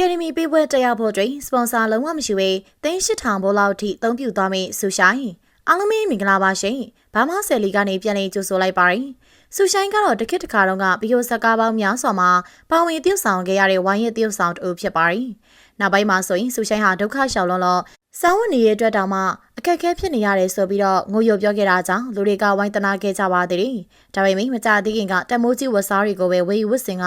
ကယ်ဒမီပေးပွဲတက်ရောက်ဖို့တွင်စပွန်ဆာလုံးဝမရှိဘဲ3800ဘောလောက်ထိအသုံးပြုသွားမယ့်ဆူရှိုင်းအားလုံးမင်္ဂလာပါရှင်ဘာမဆယ်လီကနေပြန်လည်ကြိုဆိုလိုက်ပါရယ်ဆူရှိုင်းကတော့တခစ်တခါတော့ကဗီဒီယိုဇာတ်ကားပေါင်းများစွာမှာပါဝင်တည်ဆောင်ခဲ့ရတဲ့ဝိုင်းရဲ့တည်ဆောင်တူဖြစ်ပါရယ်နောက်ပိုင်းမှာဆိုရင်ဆူရှိုင်းဟာဒုက္ခရှောင်လွန်းလို့စာဝတ်နေရအတွက်တောင်မှ အခက်အခဲဖြစ်နေရတယ်ဆိုပြီးတော့ငိုယိုပြောခဲ့တာကြောင့်လူတွေကဝိုင်းတနာခဲ့ကြပါသေးတယ်။ဒါပေမဲ့မကြသေးခင်ကတမိုးကြီးဝက်စားတွေကိုပဲဝေယူဝစ်စင်က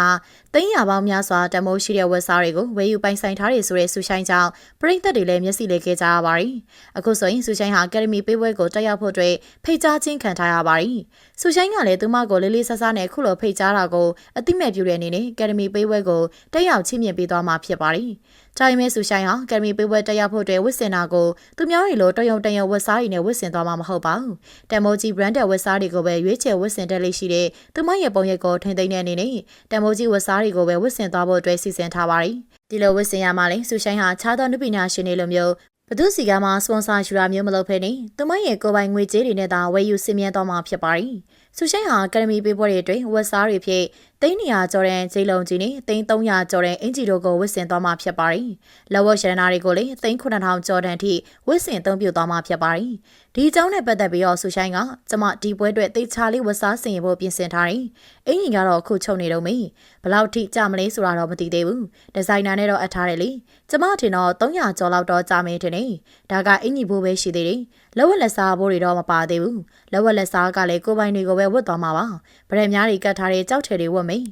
သိန်းရပေါင်းများစွာတမိုးရှိတဲ့ဝက်စားတွေကိုဝေယူပိုင်ဆိုင်ထားတယ်ဆိုတဲ့ဆူရှိုင်းကြောင့်ပရိသတ်တွေလည်းမျက်စိလေးခဲ့ကြရပါတယ်။အခုဆိုရင်ဆူရှိုင်းဟာအကယ်ဒမီပေးပွဲကိုတက်ရောက်ဖို့အတွက်ဖိတ်ကြားခြင်းခံထားရပါတယ်။ဆူရှိုင်းကလည်းသူမကိုလေးလေးဆဆနဲ့ခုလိုဖိတ်ကြားတာကိုအတိမဲ့ပြုတဲ့အနေနဲ့အကယ်ဒမီပေးပွဲကိုတက်ရောက်ချင်းမြင်ပေးသွားမှာဖြစ်ပါတယ်။ဒါပေမဲ့ဆူရှိုင်းဟာအကယ်ဒမီပေးပွဲတက်ရောက်ဖို့အတွက်ဝစ်စင်တာကိုသူများတွေလိုတယုံတယုံဝက်စားတွေနဲ့ဝစ်စင်သွားမှာမဟုတ်ပါဘူး။တမိုးကြီး branded ဝက်စားတွေကိုပဲရွေးချယ်ဝစ်စင်တက်လေးရှိတဲ့သူမရဲ့ပုံရိပ်ကိုထိမ့်သိမ်းတဲ့အနေနဲ့တမိုးကြီးဝက်စားတွေကိုပဲဝစ်စင်သွားဖို့အတွက်စီစဉ်ထားပါတယ်။ဒီလိုဝစ်စင်ရမှာလဲဆူရှိုင်းဟာခြားသောနုပညာရှင်တွေလိုမျိုးဘသူစီကမှစပွန်ဆာယူတာမျိုးမလုပ်ဖ ೇನೆ သူမရဲ့ကိုယ်ပိုင်ငွေကြေးတွေနဲ့သာဝယ်ယူစင်မြဲသွားမှာဖြစ်ပါတယ်။ဆူရှိုင်းဟာအကယ်ဒမီပေးပွဲတွေအတွင်းဝက်စားတွေဖြစ်သိန်း200ကျော်တဲ့ဂျေးလုံးကြီးနဲ့သိန်း300ကျော်တဲ့အင်ဂျီတို့ကိုဝစ်စင်သွားမှာဖြစ်ပါတယ်။လော်ဝရတနာတွေကိုလည်းသိန်း9000ကျော်တန်ထိဝစ်စင်အသုံးပြုသွားမှာဖြစ်ပါတယ်။ဒီအကြောင်းနဲ့ပတ်သက်ပြီးတော့ဆူရှိုင်းကကျမဒီပွဲအတွက်သိချာလေးဝက်စားစင်ရဖို့ပြင်ဆင်ထားတယ်။အင်ဂျီကတော့အခုချုပ်နေတော့မေးဘလောက်ထိကြမလဲဆိုတာတော့မသိသေးဘူး။ဒီဇိုင်နာနဲ့တော့အပ်ထားတယ်လေ။ကျမထင်တော့300ကျော်လောက်တော့ကြာမယ်ထင်တယ်။ဒါကအင်ဂျီဘိုးပဲရှိသေးတယ်။လော်ဝလက်စားဘိုးတွေတော့မပါသေးဘူး။လော်ဝလက်စားကလည်းကိုပိုင်တွေကိုပဲဝတ်သွားမှာပါ။ဗရက်များတွေကတ်ထားတဲ့ကြောက်ထည်တွေဝတ်မေး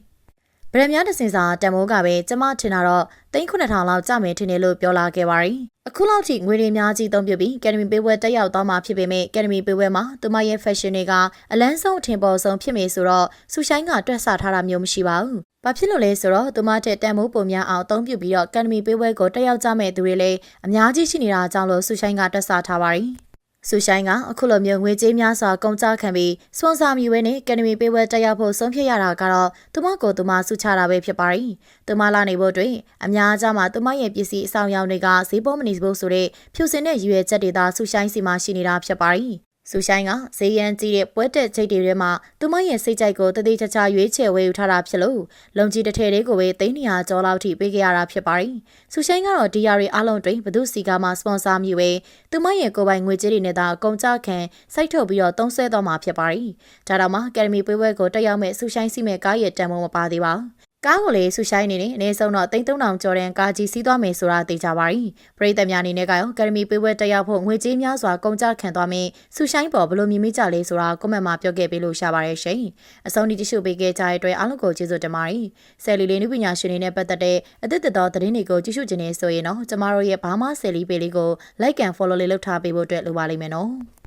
ဗရမများတစင်စာတန်မိုးကပဲကျမထင်တာတော့3900လောက်ကျမယ်ထင်တယ်လို့ပြောလာခဲ့ပါရီအခုလောက်ထိငွေတွေများကြီးသုံးပြပြီးကယ်ဒမီပေးပွဲတက်ရောက်သွားမှာဖြစ်ပေမဲ့ကယ်ဒမီပေးပွဲမှာသူမရဲ့ fashion တွေကအလန်းဆုံးအထင်ပေါ်ဆုံးဖြစ်မေဆိုတော့ဆူရှိုင်းကတွက်ဆထားတာမျိုးမရှိပါဘူး။ဘာဖြစ်လို့လဲဆိုတော့သူမတဲ့တန်မိုးပုံများအောင်အသုံးပြုပြီးတော့ကယ်ဒမီပေးပွဲကိုတက်ရောက်ကြမဲ့သူတွေလည်းအများကြီးရှိနေတာကြောင့်လို့ဆူရှိုင်းကတွက်ဆထားပါရီ။ ဆူရှိုင်းကအခုလိုမျိုးငွေကြေးများစွာကုန်ကျခံပြီးစပွန်ဆာမြူဝဲနဲ့ကယ်ဒမီပေးပွဲတက်ရောက်ဖို့ဆုံးဖြတ်ရတာကတော့သူမကိုသူမဆုချတာပဲဖြစ်ပါရီ။သူမလာနေဖို့အတွက်အများအကြမှာသူမရဲ့ပစ္စည်းအဆောင်ရောင်တွေကဈေးပေါ်မနေဘူးဆိုတဲ့ဖြူစင်တဲ့ရွေချက်တွေသာဆူရှိုင်းစီမှာရှိနေတာဖြစ်ပါရီ။ ဆူဆိုင်ကဈေးရန်ကြီးတဲ့ပွဲတက်ချိတ်တွေထဲမှာသူမရဲ့စိတ်ကြိုက်ကိုတသေးချာချာရွေးချယ်ဝယ်ယူထားတာဖြစ်လို့လုံကြီးတစ်ထည်လေးကိုပဲ300ကျော်လောက်ထိပေးခဲ့ရတာဖြစ်ပါတယ်။ဆူဆိုင်ကတော့ဒီယာတွေအားလုံးတွင်ဘသူစီကမှစပွန်ဆာမြူပဲသူမရဲ့ကိုယ်ပိုင်ငွေကြေးတွေနဲ့သာအကုန်ကြခံစိုက်ထုတ်ပြီးတော့သုံးဆွဲသွားမှာဖြစ်ပါတယ်။ဒါတော့မှအကယ်ဒမီပွဲပွဲကိုတက်ရောက်မဲ့ဆူဆိုင်စီမဲ့ကားရဲ့တန်ဖိုးမပါသေးပါဘူး။ ကားကိုလေဆူရှိုင်းနေနေအနည်းဆုံးတော့3000ကျော်တဲ့ကားကြီးစီးသွားမယ်ဆိုတာသိကြပါရီပရိသတ်များအနေနဲ့ကရောကယ်ဒမီပေးပွဲတက်ရောက်ဖို့ငွေကြေးများစွာကုန်ကျခံသွားမယ်ဆူရှိုင်းပေါ်ဘလို့မြင်မိကြလဲဆိုတာကွန်မန့်မှာပြောခဲ့ပေးလို့ရှာပါရဲ့ရှင်အဆုံးဒီတ िश ုပေးခဲ့ကြတဲ့အတွက်အားလုံးကိုကျေးဇူးတင်ပါတယ်ဆယ်လီလေးနုပညာရှင်တွေနဲ့ပတ်သက်တဲ့အသစ်သက်သတင်းတွေကိုကြည့်ရှုခြင်းနဲ့ဆိုရင်တော့ကျမတို့ရဲ့ဘာမှဆယ်လီပေးလေးကို like and follow လေးလုပ်ထားပေးဖို့အတွက်လိုပါလိမ့်မယ်နော်